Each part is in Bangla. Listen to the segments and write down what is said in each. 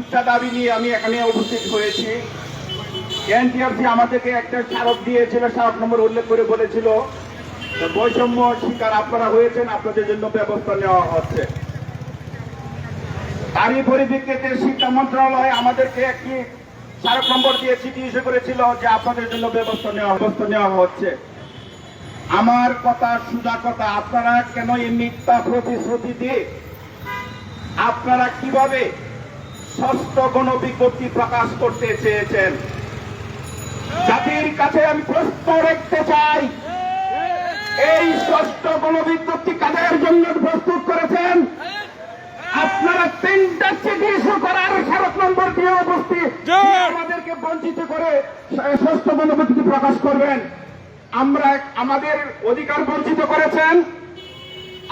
তিনটা দাবি নিয়ে আমি এখানে উপস্থিত হয়েছি। এনটিআরসি আমাদেরকে একটা স্মারক দিয়েছিল, স্মারক নম্বর উল্লেখ করে বলেছিল বৈষম্য শিকার আপনারা হয়েছেন, আপনাদের জন্য ব্যবস্থা নেওয়া হচ্ছে। তারই পরিপ্রেক্ষিতে শিক্ষা মন্ত্রণালয় আমাদেরকে একটি স্মারক নম্বর দিয়ে চিঠি ইস্যু করেছিল যে আপনাদের জন্য ব্যবস্থা নেওয়া ব্যবস্থা নেওয়া হচ্ছে। আমার কথা সুজা কথা, আপনারা কেন এই মিথ্যা প্রতিশ্রুতি দিয়ে আপনারা কীভাবে ষষ্ঠ গণবিজ্ঞপ্তি প্রকাশ করতে চেয়েছেন। জাতির কাছে আমি প্রশ্ন রাখতে চাই। এই ষষ্ঠ গণবিজ্ঞপ্তি কাদের জন্য প্রস্তুত করেছেন? আপনারা তিনটা চিঠি ইস্যু করার স্মারক নম্বর দিয়ে উপস্থিত। আমাদেরকে বঞ্চিত করে ষষ্ঠ গণবিজ্ঞপ্তি প্রকাশ করবেন। আমরা আমাদের অধিকার বঞ্চিত করেছেন।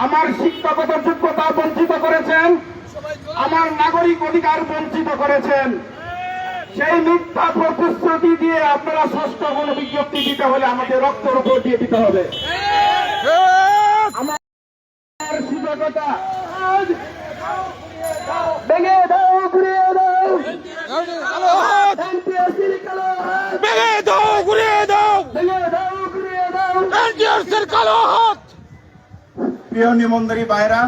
আমার শিক্ষাগত যোগ্যতা বঞ্চিত করেছেন। আমার নাগরিক অধিকার বঞ্চিত করেছেন। সেই মিথ্যা প্রতিশ্রুতি দিয়ে আপনারা ষষ্ঠ কোনো বিজ্ঞপ্তি দিতে হলে আমাদের রক্তের উপর দিয়ে দিতে হবে। আমার সুযোগতা ভেঙে দাও ঘুরিয়ে দাও। NPSC কালো হাত, ভেঙে দাও ঘুরিয়ে দাও। ভেঙে দাও ঘুরিয়ে দাও। কালো হাত। প্রিয় নিমন্দারি ভাইরা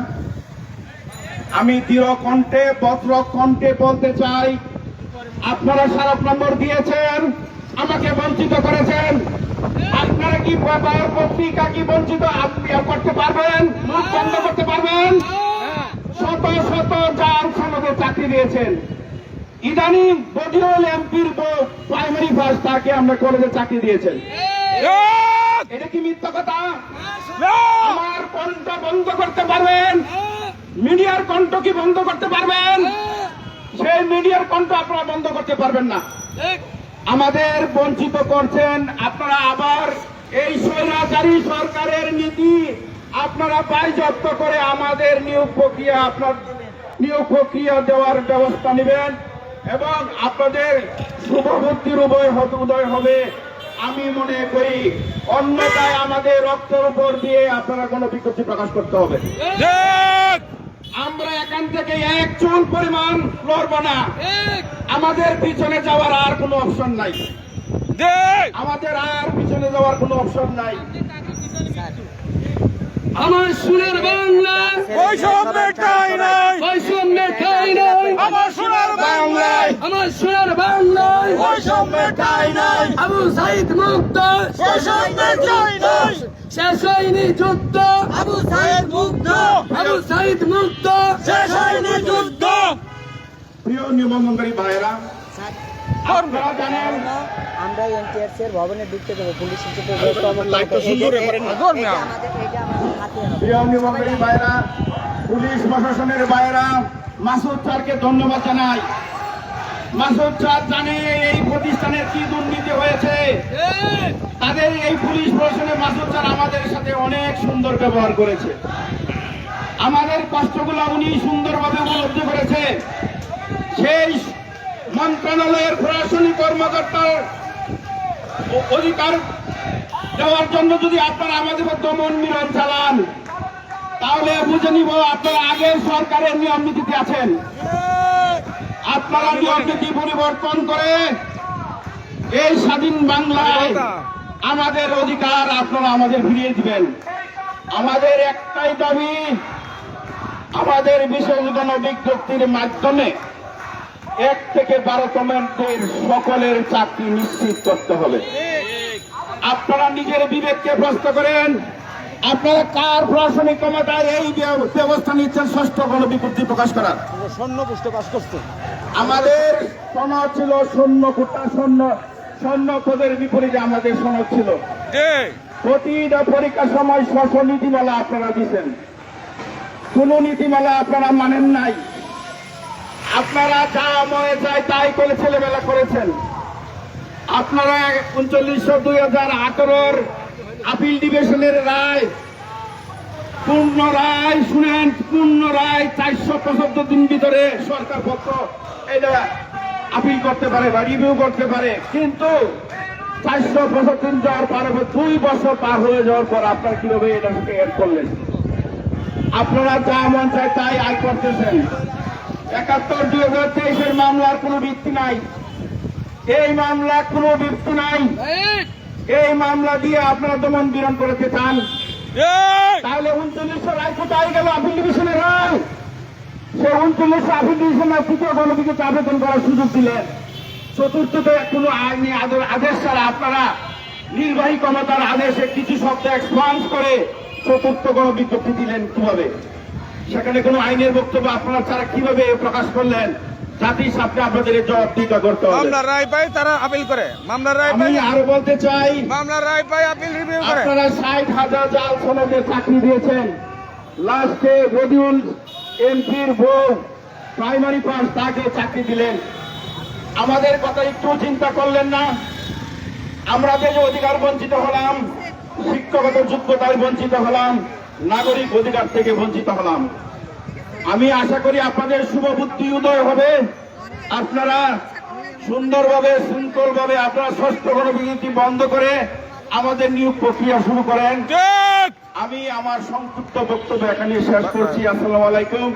আমি দৃঢ় কণ্ঠে বজ্র কণ্ঠে বলতে চাই। আপনারা স্মারক নম্বর দিয়েছেন আমাকে বঞ্চিত করেছেন। আপনারা কি পেপার পত্রিকা কি বঞ্চিত? আপনি করতে পারবেন মুখ বন্ধ করতে পারবেন। শত শত যার সমাজে চাকরি দিয়েছেন ইদানিং বদিউল এমপির প্রাইমারি ফার্স্ট তাকে আমরা কলেজে চাকরি দিয়েছেন! এটা কি মিথ্যা কথা! আমার কণ্ঠ বন্ধ করতে পারবেন? কণ্ঠ কি বন্ধ করতে পারবেন? সেই মিডিয়ার কণ্ঠ আপনারা বন্ধ করতে পারবেন না। আমাদের বঞ্চিত করছেন আপনারা আবার এই স্বৈরাচারী সরকারের নীতি আপনারা বাজপ্ত করে আমাদের নিয়োগ প্রক্রিয়া আপনার নিয়োগ প্রক্রিয়া দেওয়ার ব্যবস্থা নেবেন এবং আপনাদের শুভবুদ্ধির উদয় উদয় হবে। আমি মনে করি অন্যতায় আমাদের রক্তের উপর দিয়ে আপনারা কোনো বিজ্ঞপ্তি প্রকাশ করতে হবে! আমরা এখান থেকে এক চুল পরিমাণ লড়ব না। আমাদের পিছনে যাওয়ার আর কোনো অপশন নাই। দেখ! আমাদের আর পিছনে যাওয়ার কোনো অপশন নাই। আমার সোনার বাংলা। বৈষম্যের ঠাঁই নাই। বৈষম্যের ঠাই নাই। আমার সোনার বাংলায়। আমার সোনার বাংলায়। বৈষম্যের ঠাঁই নাই। আবু সাইদ মুক্ত। বৈষম্যের ঠাঁই নাই। শেষ হয়নি যুদ্ধ। আবু সাহেব সাইদ মুক্ত শেষ হয়নি যুদ্ধ প্রিয় নিবন্ধনকারী ভাইয়েরা আপনারা জানেন আমরা এনটিআরসি এর ভবনে ঢুকতে দেবো পুলিশ হিসেবে প্রিয় নিবন্ধনকারী প্রশাসনের ভাইয়েরা মাসুদ স্যারকে ধন্যবাদ জানাই। মাসুদ স্যার জানে এই প্রতিষ্ঠানের কি দুর্নীতি হয়েছে। তাদের এই পুলিশ প্রশাসনের মাসুদ স্যার আমাদের সাথে অনেক সুন্দর ব্যবহার করেছে। আমাদের কষ্টগুলো উনি সুন্দরভাবে উপলব্ধি করেছে। সেই মন্ত্রণালয়ের প্রশাসনিক কর্মকর্তার অধিকার দেওয়ার জন্য যদি আপনারা আমাদের দমন মিলন চালান, তাহলে বুঝে নিব আপনারা আগের সরকারের নিয়ম নীতিতে আছেন। আপনারা নিয়ম নীতি পরিবর্তন করে এই স্বাধীন বাংলায় আমাদের অধিকার আপনারা আমাদের ফিরিয়ে দিবেন। আমাদের একটাই দাবি আমাদের বিশেষ গণবিজ্ঞপ্তির মাধ্যমে এক থেকে বারো কমেন্টের সকলের চাকরি নিশ্চিত করতে হবে। আপনারা নিজের বিবেককে প্রশ্ন করেন আপনারা কার প্রশাসনিক ক্ষমতায় এই ব্যবস্থা নিচ্ছেন ষষ্ঠ গণবিজ্ঞপ্তি প্রকাশ করার? করছে আমাদের সনদ ছিল শূন্য কোটা শূন্য শূন্য পদের বিপরীতে আমাদের সনদ ছিল। প্রতিটা পরীক্ষার সময় স্বশ নীতিমালা আপনারা দিচ্ছেন। কোন নীতিমালা আপনারা মানেন নাই। আপনারা যা মনে চায় তাই করে ছেলেবেলা করেছেন। আপনারা উনচল্লিশশো দুই হাজার আঠারোর আপিল ডিভিশনের রায়, পূর্ণ রায় শুনেন, পূর্ণ রায় চারশো পঁচাত্তর দিন ভিতরে সরকার পত্র এটা আপিল করতে পারে বা রিভিউ করতে পারে। কিন্তু চারশো পঁচাত্তর দিন যাওয়ার পার দুই বছর পার হয়ে যাওয়ার পর আপনারা কীভাবে এটাকে এড করলেন? আপনারা যা মন চায় তাই আয় করতেছেন। একাত্তর দুই হাজার তেইশের মামলার কোনো ভিত্তি নাই। এই মামলা কোনো ভিত্তি নাই। এই মামলা দিয়ে আপনারা দমন বিরন করতে চান। তাহলে উনচল্লিশশো রায় কোথায় গেল আপিল ডিভিশনের রায়। সে উনচল্লিশশো আপিল ডিভিশনের তৃতীয় গণবিদ্যুৎ আবেদন করার সুযোগ দিলেন চতুর্থতে কোনো আইনি আদেশ ছাড়া আপনারা নির্বাহী ক্ষমতার আদেশে কিছু শব্দ এক্সপান্স করে চতুর্থ গণবিজ্ঞপ্তি দিলেন কীভাবে? সেখানে কোনো আইনের বক্তব্য আপনারা ছাড়া কীভাবে প্রকাশ করলেন? জাতির সামনে আপনাদের জবাবদিহিতা করতে হবে। মামলার রায় পাই তারা আপিল করে। মামলার রায় পাই আরও বলতে চাই মামলার রায় পাই আপিল রিভিউ করে। আপনারা ষাট হাজার জাল সনদে চাকরি দিয়েছেন। লাস্টে বদিউল এমপির বউ প্রাইমারি পাস তাকে চাকরি দিলেন। আমাদের কথা একটু চিন্তা করলেন না। আমরা যে অধিকার বঞ্চিত হলাম। শিক্ষাগত যোগ্যতায় বঞ্চিত হলাম নাগরিক অধিকার থেকে বঞ্চিত হলাম। আমি আশা করি আপনাদের শুভ বুদ্ধি উদয় হবে। আপনারা সুন্দরভাবে শৃঙ্খলভাবে আপনারা ষষ্ঠ গণবিজ্ঞপ্তি বন্ধ করে আমাদের নিয়োগ প্রক্রিয়া শুরু করেন। আমি আমার সংক্ষিপ্ত বক্তব্য এখানে শেষ করছি। আসসালামু আলাইকুম।